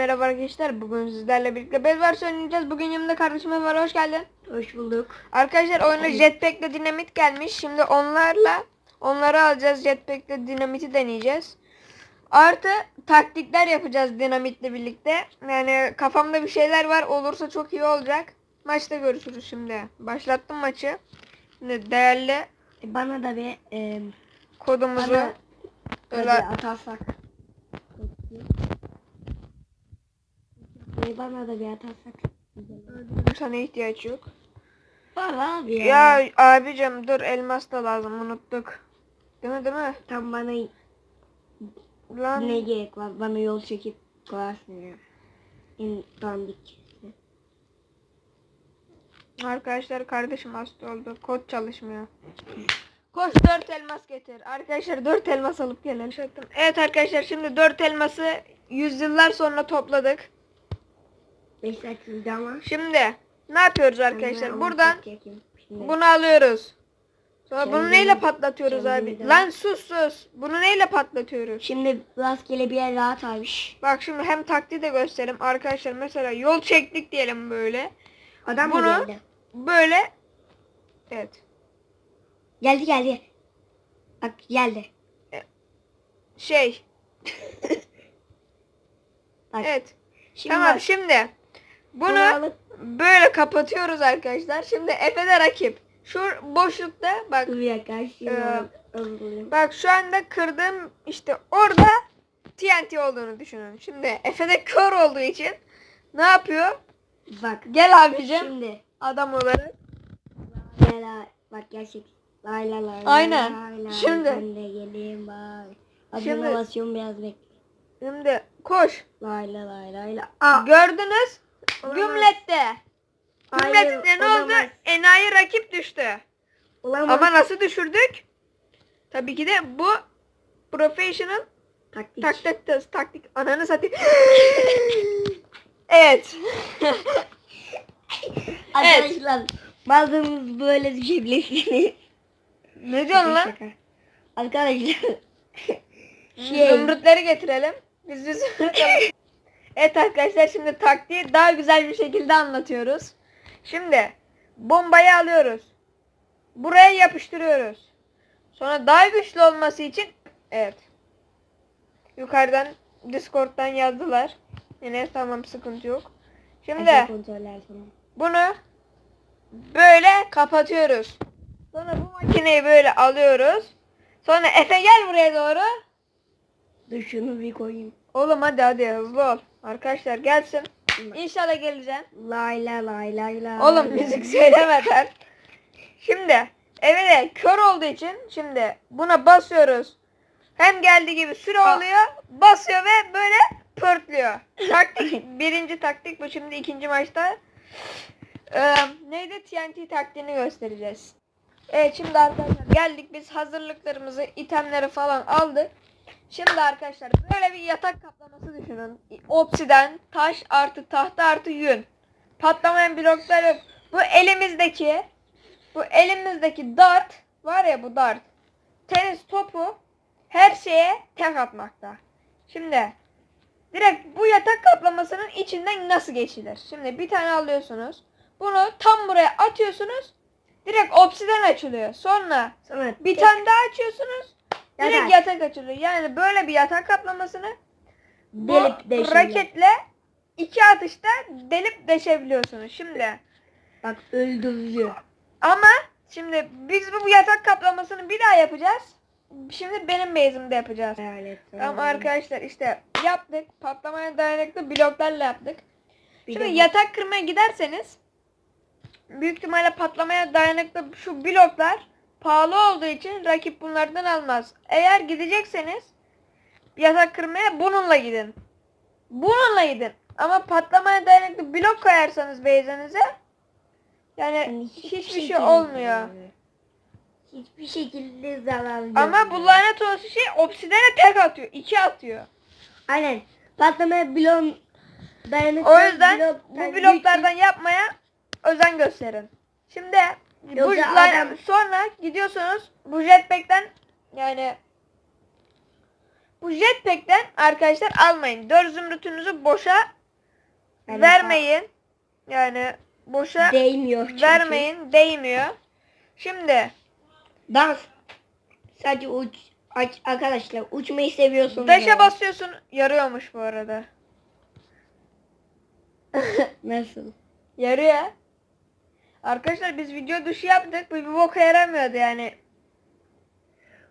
Merhaba arkadaşlar. Bugün sizlerle birlikte Bedwars oynayacağız. Bugün yanımda kardeşim var. Hoş geldin. Hoş bulduk. Arkadaşlar oyuna jetpack ile dinamit gelmiş. Şimdi onlarla onları alacağız. Jetpack ile dinamiti deneyeceğiz. Artı taktikler yapacağız dinamitle birlikte. Yani kafamda bir şeyler var. Olursa çok iyi olacak. Maçta görüşürüz şimdi. Başlattım maçı. Şimdi değerli Bana da bir e, kodumuzu bana öyle atarsak. E, Bana da bir atarsak. sana ihtiyaç yok. Var abi ya. Ya abicim dur elmas da lazım unuttuk. Değil mi değil mi? Tam bana Lan ne gerek var? Bana yol çekip koyarsın ya. En dandik. arkadaşlar kardeşim hasta oldu. Kod çalışmıyor. Koş 4 elmas getir. Arkadaşlar 4 elmas alıp gelelim. Evet arkadaşlar şimdi 4 elması yüzyıllar sonra topladık. 5 dakika ama. Şimdi ne yapıyoruz arkadaşlar? Buradan. Şimdi bunu alıyoruz. Sonra bunu Kendini- neyle patlatıyoruz abi? kendini- Lan sus sus. Bunu neyle patlatıyoruz? Şimdi rastgele bir yer rahat almış. Bak şimdi hem taktiği de göstereyim. Arkadaşlar mesela yol çektik diyelim böyle. Adam Bunu- geldi? Böyle. Evet. Geldi geldi. Bak geldi. Şey. Bak. Evet. Şimdi tamam bak, şimdi. Bunu böyle kapatıyoruz arkadaşlar. Şimdi Efe de rakip. Şu boşlukta bak. alayım. Bak şu anda kırdığım işte orada TNT olduğunu düşünün. Şimdi Efe de kör olduğu için ne yapıyor? Bak. Gel abicim Şimdi. adam olarak. La la bak gerçek. Lay la la. Aynen. lay la, Şimdi. Ben de geleyim bak. Adına Şimdi- basıyorum biraz bekle. Şimdi koş. Lay la lay lay la. Aa. Gördünüz. Olamaz. Gümlette. Gümlette ne oldu? Enayi rakip düştü. Olamaz. Ama nasıl düşürdük? Tabii ki de bu professional Taktik. taktik taktik ananı satayım. evet. Arkadaşlar bazımız böyle düşebilirsiniz. ne diyorsun lan? Arkadaşlar. şey. Zümrütleri getirelim. Biz biz Evet arkadaşlar şimdi taktiği daha güzel bir şekilde anlatıyoruz. Şimdi bombayı alıyoruz. Buraya yapıştırıyoruz. Sonra daha güçlü olması için evet. Yukarıdan Discord'dan yazdılar. Yine tamam sıkıntı yok. Şimdi bunu böyle kapatıyoruz. Sonra bu makineyi böyle alıyoruz. Sonra Efe gel buraya doğru. Dur şunu bir koyayım. Oğlum hadi hadi hızlı ol. Arkadaşlar gelsin. İnşallah geleceğim. Lay la lay lay lay. Oğlum müzik söylemeden. Şimdi eve de kör olduğu için şimdi buna basıyoruz. Hem geldiği gibi süre oluyor. Basıyor ve böyle pörtlüyor. Taktik birinci taktik bu şimdi ikinci maçta. Ee, neydi TNT taktiğini göstereceğiz. Evet şimdi arkadaşlar geldik biz hazırlıklarımızı itemleri falan aldık. Şimdi arkadaşlar böyle bir yatak kaplaması düşünün. Obsiden, taş artı tahta artı yün. Patlamayan bloklar yok. Bu elimizdeki bu elimizdeki dart var ya bu dart. Tenis topu her şeye tek atmakta. Şimdi direkt bu yatak kaplamasının içinden nasıl geçilir? Şimdi bir tane alıyorsunuz. Bunu tam buraya atıyorsunuz. Direkt obsiden açılıyor. Sonra Sonra bir tane daha açıyorsunuz. Direkt Yatak. yatak açılıyor. Yani böyle bir yatak kaplamasını bu delip deşelim. raketle iki atışta delip deşebiliyorsunuz. Şimdi Bak öldürüyor. ama şimdi biz bu yatak kaplamasını bir daha yapacağız. Şimdi benim base'imde yapacağız. Hayalet. Tamam arkadaşlar işte yaptık. Patlamaya dayanıklı bloklarla yaptık. Bir Şimdi bu- yatak kırmaya giderseniz büyük ihtimalle patlamaya dayanıklı şu bloklar pahalı olduğu için rakip bunlardan almaz. Eğer gidecekseniz yatak kırmaya bununla gidin. Bununla gidin. Ama patlamaya dayanıklı blok koyarsanız base'inize yani Yani hiçbir şey şekilde- olmuyor. Hiçbir şekilde zarar Ama bu lanet olası şey obsidene tek atıyor. iki atıyor. Aynen. Patlamaya blok dayanıklı O yüzden blok- bu bloklardan yapmaya özen gösterin. Şimdi Yoksa adam- sonra gidiyorsunuz bu jetpack'ten yani Bu jetpack'ten arkadaşlar almayın. 4 zümrütünüzü boşa Yani vermeyin. Yani boşa Değmiyor çünkü. vermeyin. Değmiyor. Şimdi Dans. Sadece uç. Aç, arkadaşlar uçmayı seviyorsunuz. daşa yani. basıyorsun. Yarıyormuş bu arada. Nasıl? Yarıyor. Arkadaşlar biz video dışı yaptık. Bu bir boka yaramıyordu yani.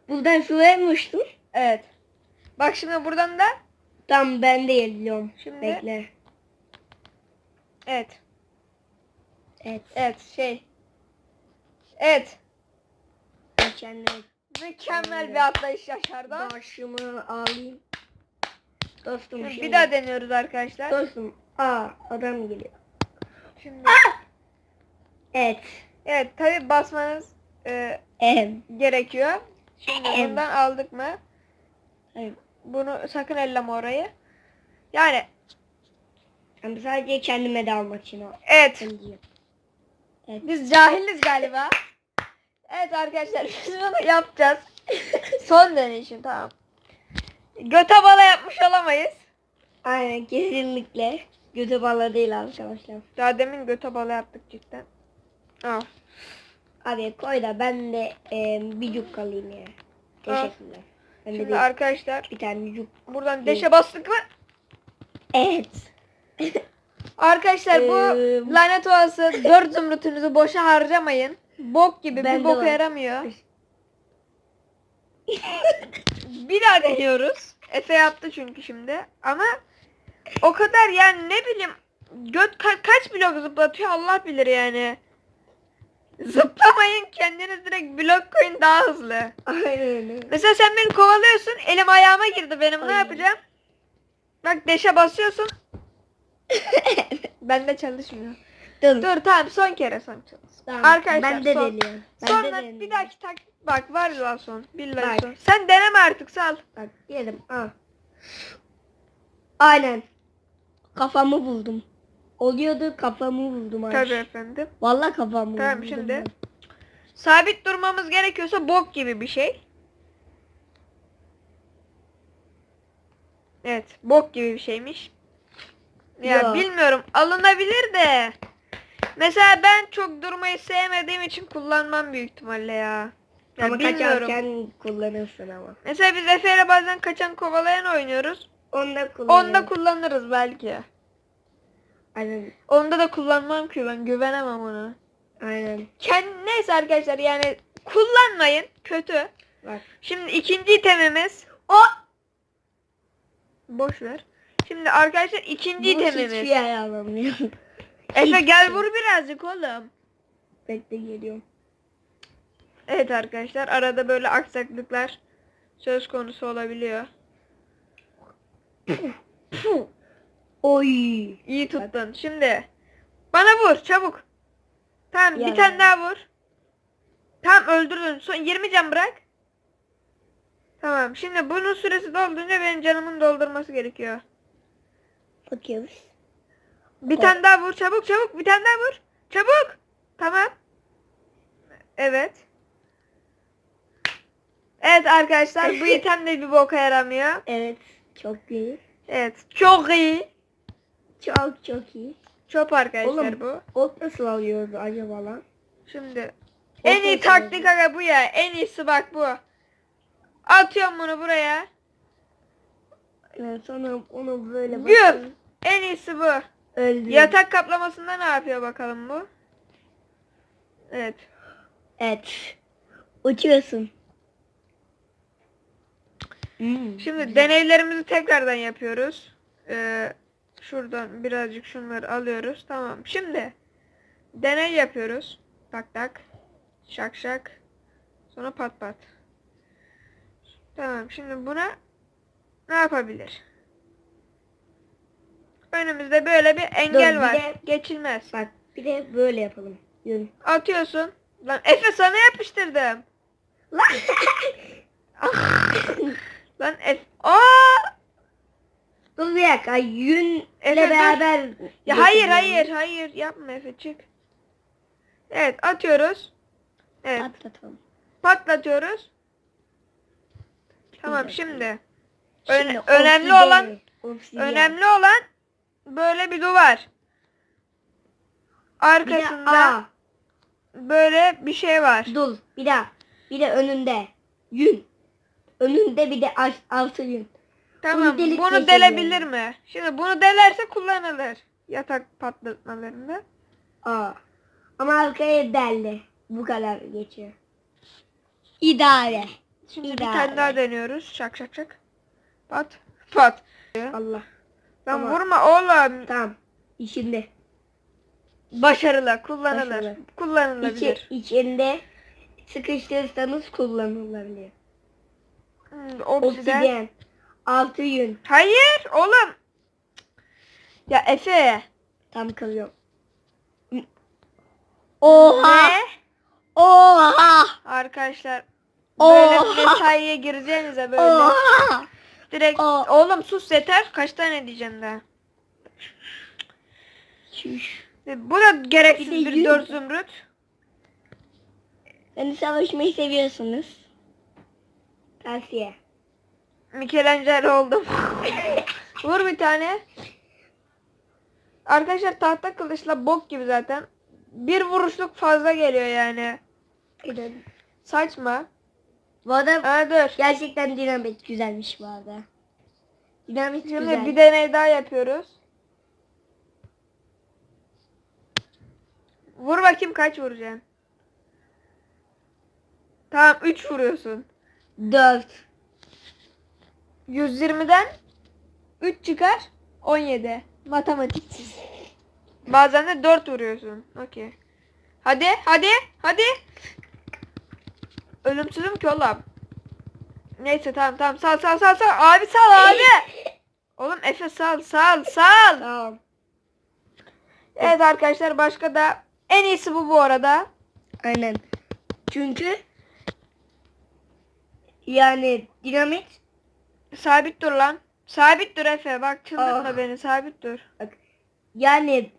Buradan şuraya mı uçtun? Evet. Bak şimdi buradan da Tam ben de geliyorum. Şimdi- Bekle. evet. Evet. Evet şey. Evet. Mükemmel. Mükemmel bir atlayış yaşardı. Başımı alayım. Dostum Şimdi bir daha deniyoruz arkadaşlar. Dostum. Aa adam geliyor. Şimdi Evet. evet tabi basmanız e, Evet. gerekiyor. Şimdi Em. bundan aldık mı? Evet. Bunu sakın elleme orayı. Yani Ama sadece kendime de almak için o. evet. Alıyorum. Biz cahiliz galiba. Evet arkadaşlar biz bunu yapacağız. Son deneyişim tamam. Göte bala yapmış olamayız. Aynen kesinlikle. Götü bala değil arkadaşlar. Daha demin göte bala yaptık cidden. Al. Abi koy da ben de e, bir cuk alayım ya. Teşekkürler. Ben de Şimdi bir, arkadaşlar bir tane cuk. buradan deşe bastık mı? Evet. Arkadaşlar bu Ee, lanet olası 4 zümrütünüzü boşa harcamayın. Bok gibi bir Bende boka var. yaramıyor. bir daha deniyoruz. Efe yaptı çünkü şimdi. Ama o kadar yani ne bileyim göt ka- kaç blok zıplatıyor Allah bilir yani. Zıplamayın kendiniz direkt blok koyun daha hızlı. Aynen öyle. Mesela sen beni kovalıyorsun elim ayağıma girdi benim ne Aynen. yapacağım? Bak deşe basıyorsun. Bende çalışmıyor. Dur. Dur tamam son kere son çalış. Tamam, Arkadaşlar ben de son. deniyorum. Ben de Sonra deniyorum. bir dahaki tak bak var ya son. Billahi Bak. son. Sen deneme artık sal. Bak diyelim. Aa. Aynen. Kafamı buldum. Oluyordu kafamı buldum. Ayşe. Tabii efendim. Vallahi kafamı Tamam buldum. şimdi. ben. Sabit durmamız gerekiyorsa bok gibi bir şey. Evet, bok gibi bir şeymiş. Ya Ya. bilmiyorum, alınabilir de. Mesela ben çok durmayı sevmediğim için kullanmam büyük ihtimalle ya. Ya ama bilmiyorum. kaçarken kullanırsın ama. Mesela biz Efe ile bazen kaçan kovalayan oynuyoruz. Onda kullanırsın. Onda kullanırız belki. Aynen. Onda da kullanmam ki ben güvenemem ona. Aynen. Kend neyse arkadaşlar yani kullanmayın kötü. Bak. Şimdi ikinci itemimiz o boş ver. Şimdi arkadaşlar ikinci hiçbir itemimiz. yer alamıyor. Efe gel vur birazcık oğlum. Bekle geliyorum. Evet arkadaşlar arada böyle aksaklıklar söz konusu olabiliyor. Puh. Oy. İyi tuttun. Şimdi bana vur çabuk. Tamam bir Yani. tane daha vur. Tamam öldürdün. Son 20 can bırak. Tamam. Şimdi bunun süresi dolduğunca benim canımın doldurması gerekiyor. Bakıyoruz. Bir tane daha vur çabuk çabuk bir tane daha vur. Çabuk. Tamam. Evet. Evet arkadaşlar bu item de bir boka yaramıyor. Evet. Çok iyi. Evet. Çok iyi. Çok çok iyi. Çöp arkadaşlar Oğlum. bu. Ot nasıl alıyoruz acaba lan? Şimdi en iyi taktik aga bu ya. En iyisi bak bu. Atıyorum bunu buraya. Evet, sonra onu böyle bakıyorum. En iyisi bu. Öldü. Yatak kaplamasında ne yapıyor bakalım bu? Evet. Evet. Uçuyorsun. Hmm. Şimdi deneylerimizi tekrardan yapıyoruz. Ee, şuradan birazcık şunları alıyoruz. Tamam. Şimdi deney yapıyoruz. Tak tak. Şak şak. Sonra pat pat. Tamam. Şimdi buna ne yapabilir? Önümüzde böyle bir engel bir var. de- Geçilmez. Bak bir de böyle yapalım. Yürü. Atıyorsun. Lan Efe sana yapıştırdım. Lan. Lan Efe. Aa! Dur bir dakika. Efe, dur. beraber. Ya hayır hayır hayır yapma Efe çık. Evet atıyoruz. Evet Atlatalım. patlatıyoruz. Tamam şimdi. Şimdi önemli obsidyen, olan obsidyen. önemli olan böyle bir duvar. Bir de Arkasında böyle bir şey var. Dul. Bir daha. Bir de önünde. Yün. Önünde bir de alt- altı yün. Tamam. Bunu geçelim. delebilir mi? Şimdi bunu delerse kullanılır. Yatak patlatmalarında. Aa. Ama arkaya deldi. Bu kadar geçiyor. İdare. Şimdi bir İdare. tane daha deniyoruz. Şak şak şak. Pat. Pat. Allah. Lan Ama- vurma oğlum. Tamam. İçinde. Başarılı. Kullanılır. Başarılı. Kullanılabilir. İçi, içinde sıkıştırırsanız kullanılabilir. Hmm, obsidyen. Obsidyen. Altı yün. Hayır oğlum. Ya Efe. Tam kılıyorum. Oha. Ne? Oha. Arkadaşlar böyle Oha. mesaiye gireceğinize böyle Oha. direkt Oha. oğlum sus yeter kaç tane diyeceğim daha. E, Bu da gereksiz Bir bir dört zümrüt. Hani savaşmayı seviyorsunuz. Tavsiye. Michelangelo oldum. Vur bir tane. Arkadaşlar tahta kılıçla bok gibi zaten. Bir vuruşluk fazla geliyor yani. Saçma. Bu arada Ha dur. gerçekten dinamit güzelmiş bu arada. Dinamit Şimdi güzel. bir deney daha yapıyoruz. Vur bakayım kaç vuracaksın. Tamam 3 vuruyorsun. Dört. 120'den 3 çıkar 17. Matematiksiz. Bazen de 4 vuruyorsun. Okey. Hadi hadi hadi. Ölümsüzüm ki oğlum. Neyse tamam tamam sal sal sal sal. Abi sal abi. Oğlum Efe sal sal sal. Tamam. Evet arkadaşlar başka da en iyisi bu bu arada. Aynen. Çünkü yani dinamit Sabit dur lan. Sabit dur Efe bak çıldırtma Ah. beni sabit dur. yani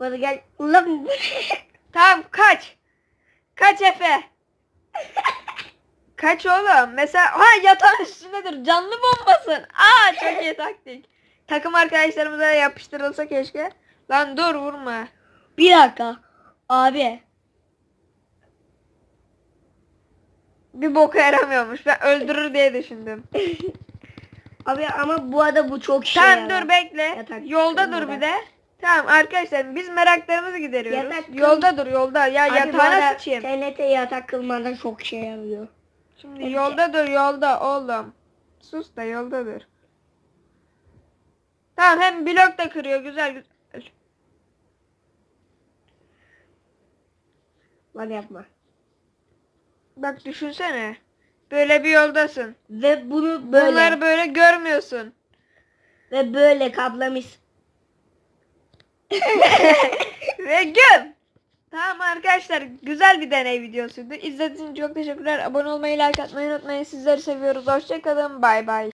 bana gel ulan Tamam kaç. Kaç Efe. Kaç oğlum. Mesela ha yatağın üstündedir. Canlı bombasın. Aa çok iyi taktik. Takım arkadaşlarımıza yapıştırılsa keşke. Lan dur vurma. bir dakika abi Bir boka yaramıyormuş. Ben öldürür diye düşündüm. abi ama bu arada bu çok şey Tamam dur bekle. Yatak Yolda dur bir de. Tamam arkadaşlar biz meraklarımızı gideriyoruz. Yatak yolda dur yolda. Ya Abi bu yatağına sıçayım. TNT yatak kılmadan çok şey yarıyor. Şimdi Peki. yolda dur yolda oğlum. Sus da yolda dur. Tamam hem blok da kırıyor güzel güzel. Lan yapma. Bak düşünsene. Böyle bir yoldasın. Ve bunu böyle Bunları böyle görmüyorsun. ve böyle kaplamış. Ve göm. Tamam arkadaşlar güzel bir deney videosuydu. İzlediğiniz için çok teşekkürler. Abone olmayı, like atmayı unutmayın. Sizleri seviyoruz. Hoşçakalın. Bay bay.